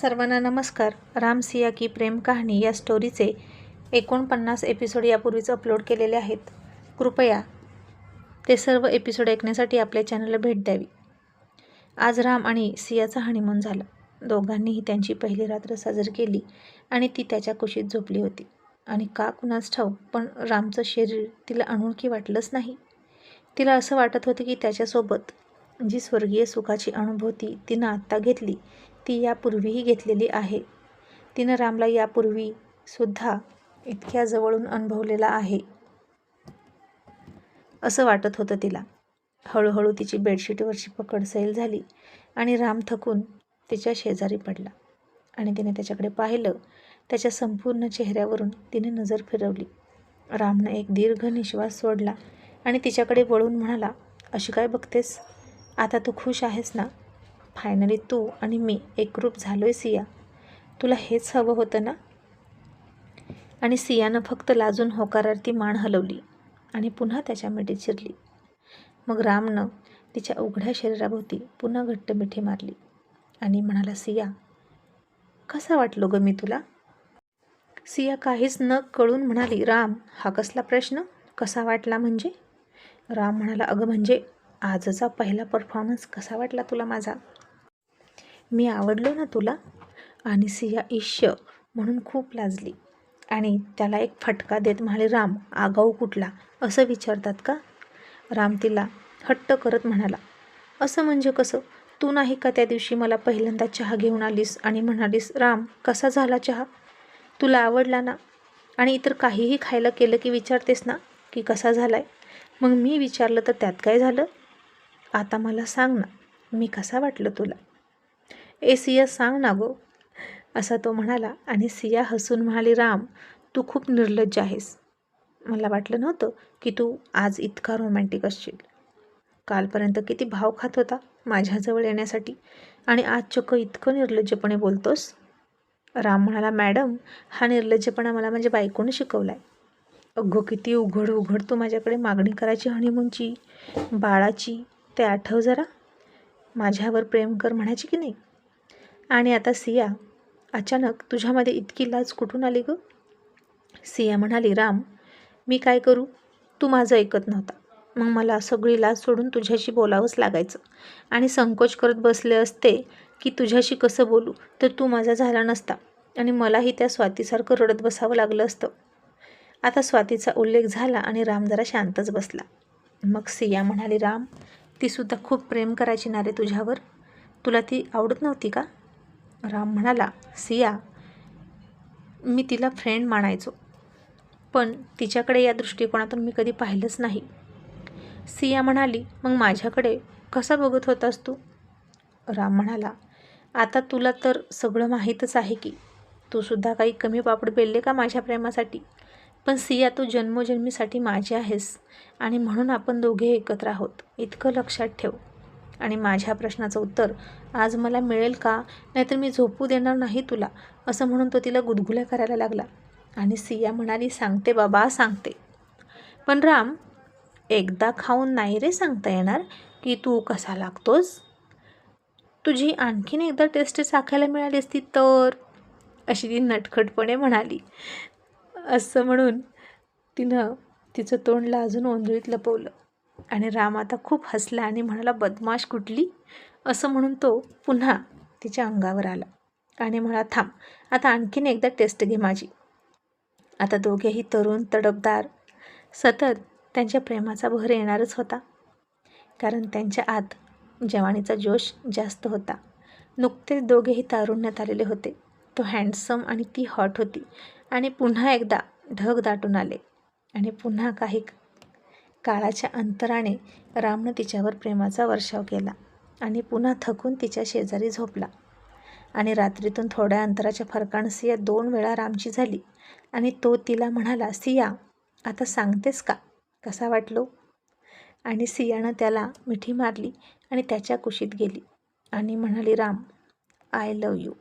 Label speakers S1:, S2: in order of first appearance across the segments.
S1: सर्वांना नमस्कार. राम सिया की प्रेम कहाणी या स्टोरीचे एकोणपन्नास एपिसोड यापूर्वीच अपलोड केलेले आहेत. कृपया ते सर्व एपिसोड ऐकण्यासाठी आपल्या चॅनलला भेट द्यावी. आज राम आणि सियाचा हनीमून झाला. दोघांनीही त्यांची पहिली रात्र साजरी केली आणि ती त्याच्या कुशीत झोपली होती. आणि का कुणास ठाऊक पण रामचं शरीर तिला अनोळखी वाटलंच नाही. तिला असं वाटत होतं की त्याच्यासोबत जी स्वर्गीय सुखाची अनुभूती तिनं आत्ता घेतली ती यापूर्वीही घेतलेली आहे. तिनं रामला यापूर्वी सुद्धा इतक्या जवळून अनुभवलेला आहे. असं वाटत होतं तिला. हळूहळू तिची बेडशीटवरची पकड सैल झाली आणि राम थकून तिच्या शेजारी पडला. आणि तिने त्याच्याकडे पाहिलं. त्याच्या संपूर्ण चेहऱ्यावरून तिने नजर फिरवली. रामनं एक दीर्घ निश्वास सोडला आणि तिच्याकडे वळून म्हणाला अशी काय बघतेस? आता तू खुश आहेस ना? फायनली तू आणि मी एकरूप झालो आहे सिया. तुला हेच हवं होतं ना? आणि सियानं फक्त लाजून होकारार्थी मान हलवली आणि पुन्हा त्याच्या मिठीत शिरली. मग रामनं तिच्या उघड्या शरीराभोवती पुन्हा घट्ट मिठी मारली आणि म्हणाला सिया कसा वाटलो ग मी तुला? सिया काहीच न कळून म्हणाली राम हा कसला प्रश्न? कसा वाटला म्हणजे? राम म्हणाला अगं म्हणजे आजचा पहिला परफॉर्मन्स कसा वाटला तुला माझा? मी आवडलो ना तुला? आणि सिया ईश्य म्हणून खूप लाजली. आणि त्याला एक फटका देत म्हणाले राम आगाऊ कुठला? असं विचारतात का? राम तिला हट्ट करत म्हणाला असं म्हणजे कसं? तू नाही का त्या दिवशी मला पहिल्यांदा चहा घेऊन आलीस आणि म्हणालीस राम कसा झाला चहा? तुला आवडला ना? आणि इतर काहीही खायला केलं की विचारतेस ना की कसा झाला आहे मग मी विचारलं तर त्यात काय झालं? आता मला सांग ना मी कसा वाटलं तुला? ए सिया सांग ना गो. असा तो म्हणाला आणि सिया हसून म्हणाली राम तू खूप निर्लज्ज आहेस. मला वाटलं नव्हतं की तू आज इतका रोमॅन्टिक असशील. कालपर्यंत किती भाव खात होता माझ्याजवळ येण्यासाठी आणि आज चक्क इतकं निर्लज्जपणे बोलतोस. राम म्हणाला मॅडम हा निर्लज्जपणा मला माझ्या बायकोनं शिकवला आहे अगं किती उघड उघड तू माझ्याकडे मागणी करायची हनीमूनची बाळाची ते आठव जरा. माझ्यावर प्रेम कर म्हणायची की नाही? आणि आता सिया अचानक तुझ्यामध्ये इतकी लाज कुठून आली गं? सिया म्हणाली राम मी काय करू? तू माझं ऐकत नव्हता. मग मला सगळी लाज सोडून तुझ्याशी बोलावंच लागायचं. आणि संकोच करत बसले असते की तुझ्याशी कसं बोलू तर तू माझा झाला नसता. आणि मलाही त्या स्वातीसारखं रडत बसावं लागलं असतं. आता स्वातीचा उल्लेख झाला आणि राम जरा शांतच बसला. मग सिया म्हणाली राम तीसुद्धा खूप प्रेम करायची ना रे तुझ्यावर? तुला ती आवडत नव्हती का? राम म्हणाला सिया मी तिला फ्रेंड मानायचो पण तिच्याकडे या दृष्टिकोनातून मी कधी पाहिलंच नाही. सिया म्हणाली मग माझ्याकडे कसा बघत होतास तू? राम म्हणाला आता तुला तर सगळं माहीतच आहे की तू सुद्धा काही कमी पापड पेलले का माझ्या प्रेमासाठी? पण सिया तू जन्मोजन्मीसाठी माझी आहेस आणि म्हणून आपण दोघे एकत्र आहोत. इतकं लक्षात ठेव. आणि माझ्या प्रश्नाचं उत्तर आज मला मिळेल का? नाहीतर मी झोपू देणार नाही तुला असं म्हणून तो तिला गुदगुल्या करायला लागला. आणि सिया म्हणाली सांगते बाबा सांगते. पण राम एकदा खाऊन नाही रे सांगता येणार की तू कसा लागतोस? तुझी आणखीन एकदा टेस्ट चाखायला मिळाली असती तर? अशी ती नटखटपणे म्हणाली. असं म्हणून तिनं तिचं तोंड लाजून ओंजळीत लपवलं. आणि राम आता खूप हसला आणि म्हणाला बदमाश कुठली? असं म्हणून तो पुन्हा तिच्या अंगावर आला आणि म्हणा थांब आता आणखीन एकदा टेस्ट घे माझी. आता दोघेही तरुण तडपदार सतत त्यांच्या प्रेमाचा भर येणारच होता. कारण त्यांच्या आत जवानीचा जोश जास्त होता. नुकतेच दोघेही तारुण्यात आलेले होते. तो हँडसम आणि ती हॉट होती आणि पुन्हा एकदा ढग दाटून आले आणि पुन्हा काही काळाच्या अंतराने रामनं तिच्यावर प्रेमाचा वर्षाव केला आणि पुन्हा थकून तिच्या शेजारी झोपला. आणि रात्रीतून थोड्या अंतराच्या फरकानं सिया दोन वेळा रामची झाली आणि तो तिला म्हणाला सिया आता सांगतेस का? कसा वाटलो? आणि सियानं त्याला मिठी मारली आणि त्याच्या कुशीत गेली आणि म्हणाली राम आय लव यू.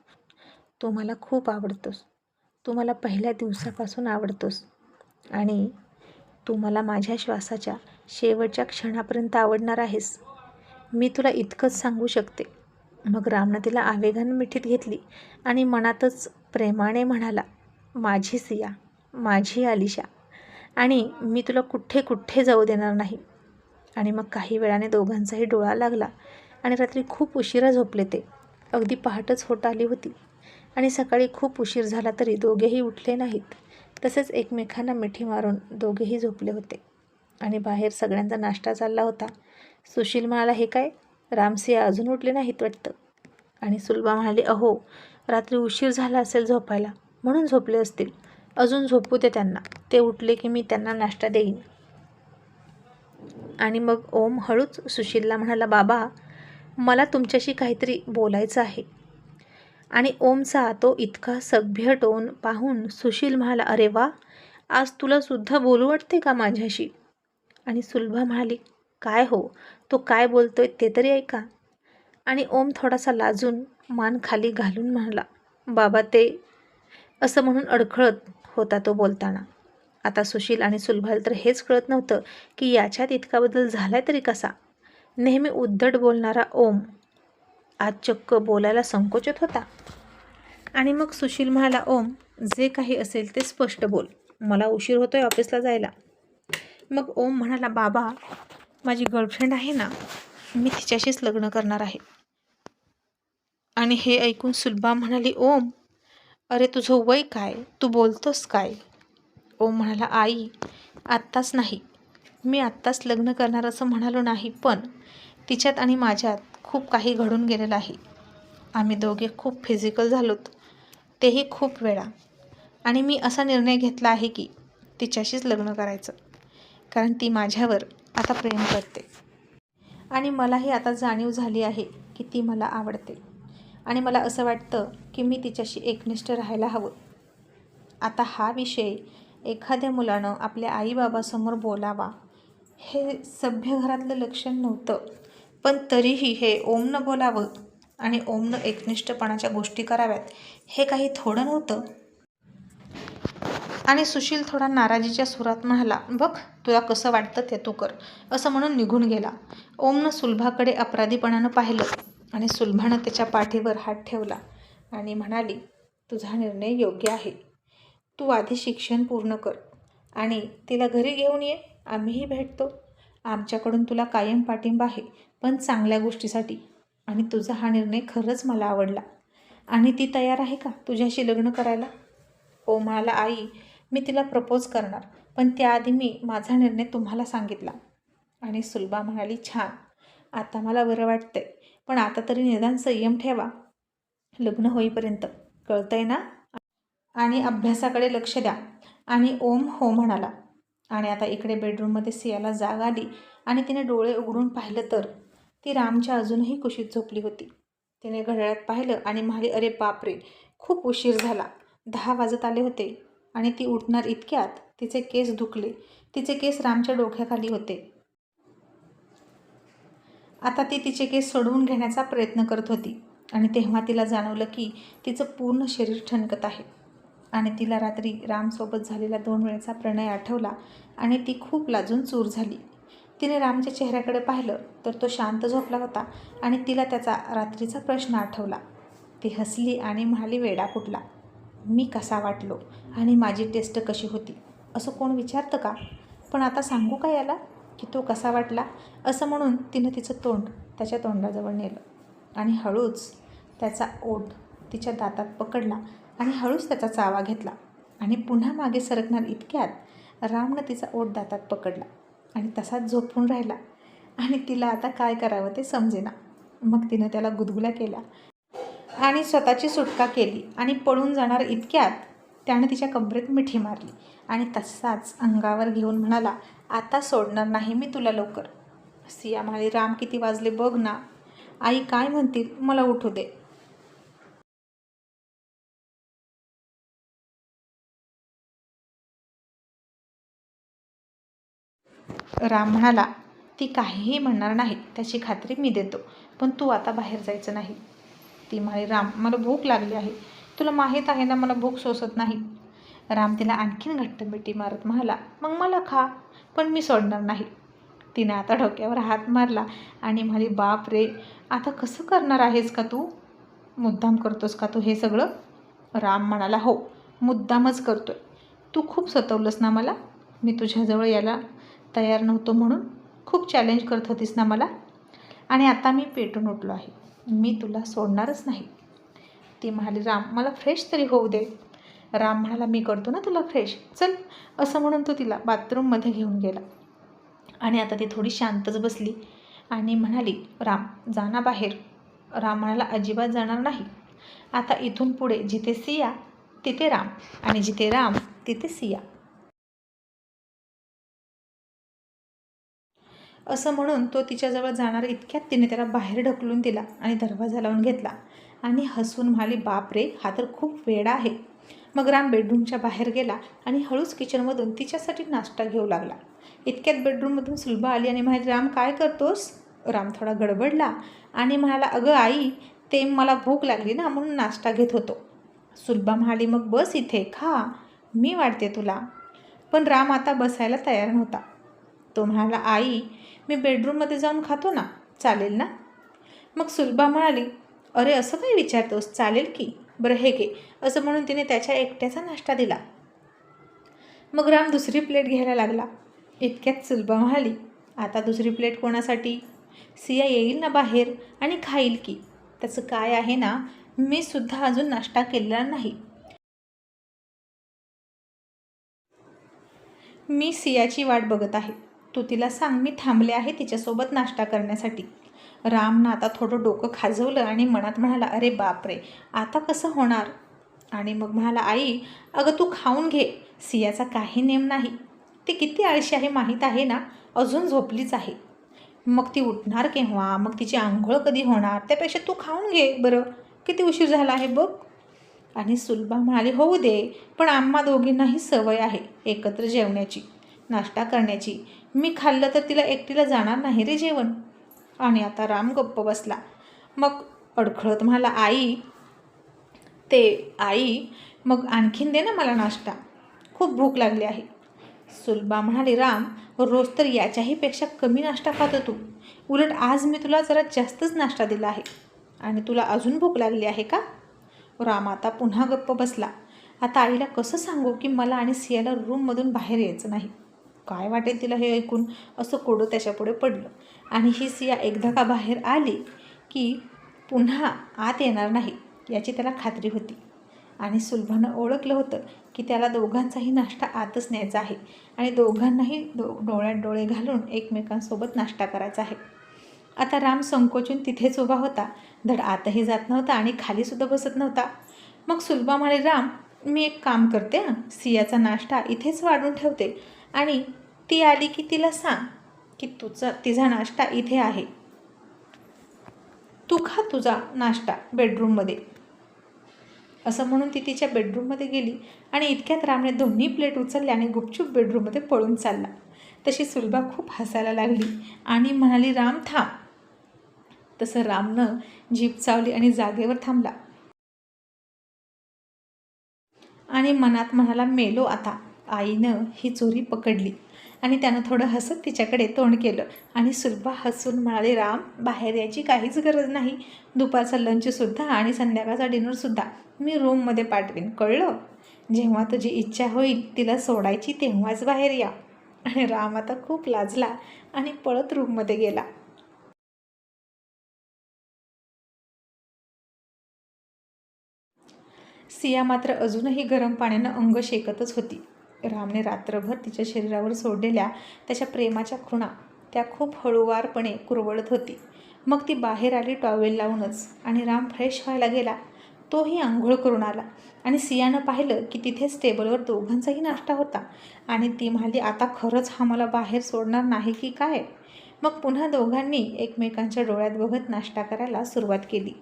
S1: तू मला खूप आवडतोस. तू मला पहिल्या दिवसापासून आवडतोस आणि तू मला माझ्या श्वासाच्या शेवटच्या क्षणापर्यंत आवडणार आहेस. मी तुला इतकंच सांगू शकते. मग रामनं तिला आवेगानं मिठीत घेतली आणि मनातच प्रेमाने म्हणाला माझी सिया माझी आलिशा आणि मी तुला कुठे कुठे जाऊ देणार नाही. आणि मग काही वेळाने दोघांचाही डोळा लागला आणि रात्री खूप उशिरा झोपले ते. अगदी पहाटच होत आली होती आणि सकाळी खूप उशीर झाला तरी दोघेही उठले नाहीत. तसेच एकमेकांना मिठी मारून दोघेही झोपले होते. आणि बाहेर सगळ्यांचा नाश्ता चालला होता. सुशील म्हणाला हे काय? रामसिया अजून उठले नाहीत वाटतं. आणि सुलभा म्हणाली अहो रात्री उशीर झाला असेल झोपायला. म्हणून झोपले असतील. अजून झोपू दे त्यांना. ते उठले की मी त्यांना नाश्ता देईन. आणि मग ओम हळूच सुशीलला म्हणाला बाबा मला तुमच्याशी काहीतरी बोलायचं आहे. आणि ओमचा तो इतका सभ्य टोन पाहून सुशील म्हणाला अरे वा आज तुलासुद्धा बोलू वाटते का माझ्याशी? आणि सुलभा म्हणाली काय हो तो काय बोलतोय ते तरी ऐका. आणि ओम थोडासा लाजून मान खाली घालून म्हणाला बाबा ते असं म्हणून अडखळत होता तो बोलताना. आता सुशील आणि सुलभाला तर हेच कळत नव्हतं की याच्यात इतका बदल झालाय तरी कसा. नेहमी उद्धट बोलणारा ओम आज चक्क बोलायला संकोचत होता. आणि मग सुशील म्हणाला ओम जे काही असेल ते स्पष्ट बोल. मला उशीर होतोय ऑफिसला जायला. मग ओम म्हणाला बाबा माझी गर्लफ्रेंड आहे ना मी तिच्याशीच लग्न करणार आहे. आणि हे ऐकून सुलभा म्हणाली ओम अरे तुझं वय काय? तू बोलतोस काय? ओम म्हणाला आई आत्ताच नाही. मी आत्ताच लग्न करणार असं म्हणालो नाही पण तिच्यात आणि माझ्यात खूप काही घडून गेलेलं आहे. आम्ही दोघे खूप फिजिकल झालोत. तेही खूप वेळा. आणि मी असा निर्णय घेतला आहे की तिच्याशीच लग्न करायचं. कारण ती माझ्यावर आता प्रेम करते. आणि मलाही आता जाणीव झाली आहे की ती मला आवडते. आणि मला असं वाटतं की मी तिच्याशी एकनिष्ठ राहायला हवं. आता हा विषय एखाद्या मुलानं आपल्या आईबाबासमोर बोलावा हे सभ्य घरातलं लक्षण नव्हतं. पण तरीही हे ओमनं बोलावं आणि ओमनं एकनिष्ठपणाच्या गोष्टी कराव्यात हे काही थोडं नव्हतं. आणि सुशील थोडा नाराजीच्या सुरात म्हणाला बघ तुला कसं वाटतं ते तू कर असं म्हणून निघून गेला. ओमनं सुलभाकडे अपराधीपणानं पाहिलं आणि सुलभानं त्याच्या पाठीवर हात ठेवला आणि म्हणाली तुझा निर्णय योग्य आहे. तू आधी शिक्षण पूर्ण कर आणि तिला घरी घेऊन ये. आम्हीही भेटतो. आमच्याकडून तुला कायम पाठिंबा आहे. पण चांगल्या गोष्टीसाठी. आणि तुझा हा निर्णय खरंच मला आवडला. आणि ती तयार आहे का तुझ्याशी लग्न करायला? हो, ओ म्हणाला आई मी तिला प्रपोज करणार. पण त्याआधी मी माझा निर्णय तुम्हाला सांगितला. आणि सुलभा म्हणाली छान. आता मला बरं वाटतंय. पण आता तरी निदान संयम ठेवा. लग्न होईपर्यंत. कळतंय ना? आणि अभ्यासाकडे लक्ष द्या. आणि ओम हो म्हणाला. आणि आता इकडे बेडरूममध्ये सियाला जाग आली आणि तिने डोळे उघडून पाहिलं तर ती रामच्या अजूनही कुशीत झोपली होती. तिने घड्याळात पाहिलं आणि म्हणाली अरे बापरे खूप उशीर झाला. दहा वाजत आले होते आणि ती उठणार इतक्यात तिचे केस दुखले. तिचे केस रामच्या डोक्याखाली होते. आता ती तिचे केस सोडवून घेण्याचा प्रयत्न करत होती आणि तेव्हा तिला जाणवलं की तिचं पूर्ण शरीर ठणकत आहे. आणि तिला रात्री रामसोबत झालेला दोन वेळेचा प्रणय आठवला आणि ती खूप लाजून चूर झाली. तिने रामच्या चेहऱ्याकडे पाहिलं तर तो शांत झोपला होता आणि तिला त्याचा रात्रीचा प्रश्न आठवला. ती हसली आणि म्हणाली वेडा कुठला? मी कसा वाटलो? आणि माझी टेस्ट कशी होती? असं कोण विचारतं का? पण आता सांगू का याला की तो कसा वाटला? असं म्हणून तिनं तिचं तोंड त्याच्या तोंडाजवळ नेलं आणि हळूच त्याचा ओठ तिच्या दातात पकडला आणि हळूच त्याचा चावा घेतला आणि पुन्हा मागे सरकणार इतक्यात रामनं तिचा ओठ दातात पकडला. आणि तसाच झोपून राहिला. आणि तिला आता काय करावं ते समजेना. मग तिनं त्याला गुदगुल्या केल्या. आणि स्वतःची सुटका केली. आणि पळून जाणार इतक्यात त्यानं तिच्या कमरेत मिठी मारली. आणि तसाच अंगावर घेऊन म्हणाला आता सोडणार नाही मी तुला लवकर. सिया म्हणाली राम किती वाजले बघ ना. आई काय म्हणतील? मला उठू दे. राम म्हणाला ती काहीही म्हणणार नाही त्याची खात्री मी देतो पण तू आता बाहेर जायचं नाही. ती म्हणे राम मला भूक लागली आहे. तुला माहीत आहे ना मला भूक सोसत नाही. राम तिला आणखीन घट्ट मिठी मारत म्हणाला मग मला खा पण मी सोडणार नाही. तिने आता डोक्यावर हात मारला आणि म्हणाली बाप रे आता कसं करणार आहेस का तू? मुद्दाम करतोस का तू हे सगळं? राम म्हणाला हो मुद्दामच करतोय. तू खूप सतवलंस ना मला? मी तुझ्याजवळ यायला तयार नव्हतो म्हणून खूप चॅलेंज करत होतीस ना मला? आणि आता मी पेटून उठलो आहे. मी तुला सोडणारच नाही. ती म्हणाली राम मला फ्रेश तरी होऊ दे. राम म्हणाला मी करतो ना तुला फ्रेश चल. असं म्हणून तो तिला बाथरूममध्ये घेऊन गेला. आणि आता ती थोडी शांतच बसली आणि म्हणाली राम जाना बाहेर. राम म्हणाला अजिबात जाणार नाही. आता इथून पुढे जिथे सिया तिथे राम. आणि जिथे राम तिथे सिया. असं म्हणून तो तिच्याजवळ जाणार इतक्यात तिने त्याला बाहेर ढकलून दिला आणि दरवाजा लावून घेतला. आणि हसून म्हणाली बाप रे हा तर खूप वेडा आहे. मग राम बेडरूमच्या बाहेर गेला आणि हळूच किचनमधून तिच्यासाठी नाश्ता घेऊ लागला. इतक्यात बेडरूममधून सुलभा आली आणि म्हणाली राम काय करतोस? राम थोडा गडबडला आणि म्हणाला अगं आई ते मला भूक लागली ना म्हणून नाश्ता घेत होतो. सुलभा म्हणाली मग बस इथे खा मी वाढते तुला. पण राम आता बसायला तयार नव्हता. तो म्हणाला आई मी बेडरूममध्ये जाऊन खातो ना चालेल ना? मग सुलभा म्हणाली अरे असं काय विचारतोस? चालेल की. बरं हे घे. असं म्हणून तिने त्याच्या एकट्याचा नाश्ता दिला. मग राम दुसरी प्लेट घ्यायला लागला. इतक्यात सुलभा म्हणाली आता दुसरी प्लेट कोणासाठी? सिया येईल ना बाहेर आणि खाईल की. त्याचं काय आहे ना मी सुद्धा अजून नाश्ता केलेला नाही. मी सियाची वाट बघत आहे. तू तिला सांग मी थांबले आहे तिच्यासोबत नाश्ता करण्यासाठी. रामनं आता थोडं डोकं खाजवलं आणि मनात म्हणाला अरे बाप रे आता कसं होणार? आणि मग म्हणाला आई अगं तू खाऊन घे सियाचा काही नेम नाही. ती किती आळशी आहे माहीत आहे ना? अजून झोपलीच आहे. मग ती उठणार केव्हा? मग तिची आंघोळ कधी होणार? त्यापेक्षा तू खाऊन घे बरं. किती उशीर झाला आहे बघ. आणि सुलभा म्हणाली होऊ दे पण आम्हा दोघींनाही सवय आहे एकत्र जेवण्याची नाश्ता करण्याची. मी खाल्लं तर तिला एकटीला जाणार नाही रे जेवण. आणि आता राम गप्प बसला. मग अडखळत म्हणाला आई ते आई मग आणखीन दे ना मला नाश्ता. खूप भूक लागली आहे. सुलबा म्हणाली राम रोज तर याच्याही पेक्षा कमी नाश्ता खातो तू उलट आज मी तुला जरा जास्तच नाश्ता दिला आहे. आणि तुला अजून भूक लागली आहे का? राम आता पुन्हा गप्प बसला. आता आईला कसं सांगू की मला आणि सियाला रूममधून बाहेर यायचं नाही? काय वाटेल तिला हे ऐकून असं कोडं त्याच्यापुढे पडलं. आणि ही सिया एकदा का बाहेर आली की पुन्हा आत येणार नाही याची त्याला खात्री होती. आणि सुलभानं ओळखलं होतं की त्याला दोघांचाही नाश्ता आतच न्यायचा आहे आणि दोघांनाही दो डोळ्यात डोळे घालून एकमेकांसोबत नाश्ता करायचा आहे. आता राम संकोचून तिथेच उभा होता. धड आतही जात नव्हता आणि खालीसुद्धा बसत नव्हता. मग सुलभा म्हणे राम मी एक काम करते सियाचा नाश्ता इथेच वाढून ठेवते. आणि ती आली की तिला सांग की तुझा तिचा नाश्ता इथे आहे. तू खा तुझा नाश्ता बेडरूममध्ये असं म्हणून ती तिच्या बेडरूममध्ये गेली आणि इतक्यात रामने दोन्ही प्लेट उचलल्या आणि गुपचूप बेडरूममध्ये पळून चालला. तशी सुलभा खूप हसायला लागली आणि म्हणाली राम थांब. तसं रामनं जीप चावली आणि जागेवर थांबला. आणि मनात म्हणाला मेलो आता. आईनं ही चोरी पकडली. आणि त्यानं थोडं हसत तिच्याकडे तोंड केलं. आणि सुलभा हसून म्हणाले राम बाहेर यायची काहीच गरज नाही. दुपारचा लंचसुद्धा आणि संध्याकाळचा डिनरसुद्धा मी रूममध्ये पाठवीन. कळलं? जेव्हा तुझी इच्छा होईल तिला सोडायची तेव्हाच बाहेर या. आणि राम आता खूप लाजला आणि पळत रूममध्ये गेला. सिया मात्र अजूनही गरम पाण्यानं अंग शेकतच होती. रामने रात्रभर तिच्या शरीरावर सोडलेल्या त्याच्या प्रेमाच्या खुणा त्या खूप हळूवारपणे कुरवळत होती. मग ती बाहेर आली टॉवेल लावूनच आणि राम फ्रेश व्हायला गेला. तोही आंघोळ करून आला आणि सियानं पाहिलं की तिथेच टेबलवर दोघांचाही नाश्ता होता आणि ती म्हणाली आता खरंच हा मला बाहेर सोडणार नाही की काय? मग पुन्हा दोघांनी एकमेकांच्या डोळ्यात बघत नाश्ता करायला सुरुवात केली.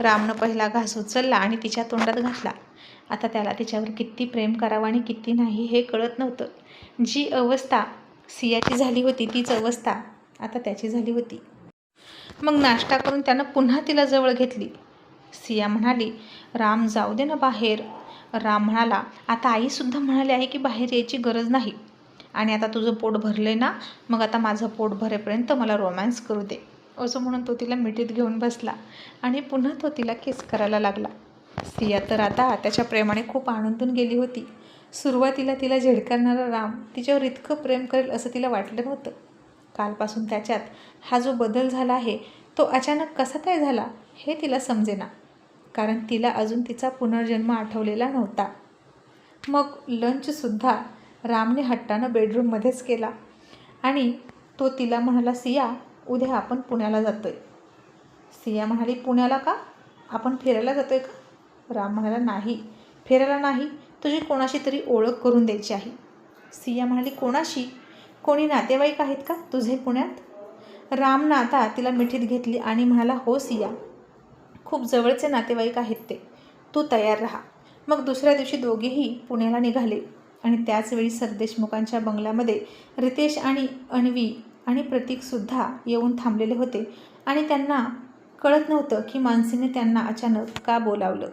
S1: रामनं पहिला घास उचलला आणि तिच्या तोंडात घातला. आता त्याला तिच्यावर किती प्रेम करावं आणि किती नाही हे कळत नव्हतं. जी अवस्था सियाची झाली होती तीच अवस्था आता त्याची झाली होती. मग नाश्ता करून त्यानं पुन्हा तिला जवळ घेतली. सिया म्हणाली राम जाऊ दे ना बाहेर. राम म्हणाला आता आईसुद्धा म्हणाली आहे की बाहेर यायची गरज नाही. आणि आता तुझं पोट भरलं आहे ना मग आता माझं पोट भरेपर्यंत मला रोमॅन्स करू दे. असं म्हणून तो तिला मिठीत घेऊन बसला आणि पुन्हा तो तिला किस करायला लागला. सिया तर आता त्याच्या प्रेमाने खूप आनंदून गेली होती. सुरुवातीला तिला झिडकारणारा राम तिच्यावर इतकं प्रेम करेल असं तिला वाटलं नव्हतं. कालपासून त्याच्यात हा जो बदल झाला आहे तो अचानक कसा काय झाला हे तिला समजेना. कारण तिला अजून तिचा पुनर्जन्म आठवलेला नव्हता. मग लंचसुद्धा रामने हट्टानं बेडरूममध्येच केला. आणि तो तिला म्हणाला सिया उद्या आपण पुण्याला जातोय. सिया म्हणाली पुण्याला का? आपण फिरायला जातोय का? राम म्हणाला नाही. फिरायला नाही. तुझी कोणाशी तरी ओळख करून द्यायची आहे. सिया म्हणाली कोणाशी? कोणी नातेवाईक आहेत का तुझे पुण्यात? रामनं आता तिला मिठीत घेतली आणि म्हणाला हो सिया. खूप जवळचे नातेवाईक आहेत ते. तू तयार राहा. मग दुसऱ्या दिवशी दोघेही पुण्याला निघाले आणि त्याचवेळी सरदेशमुखांच्या बंगल्यामध्ये रितेश आणि अन्वी आणि प्रतीकसुद्धा येऊन थांबलेले होते. आणि त्यांना कळत नव्हतं की मानसीने त्यांना अचानक का बोलावलं.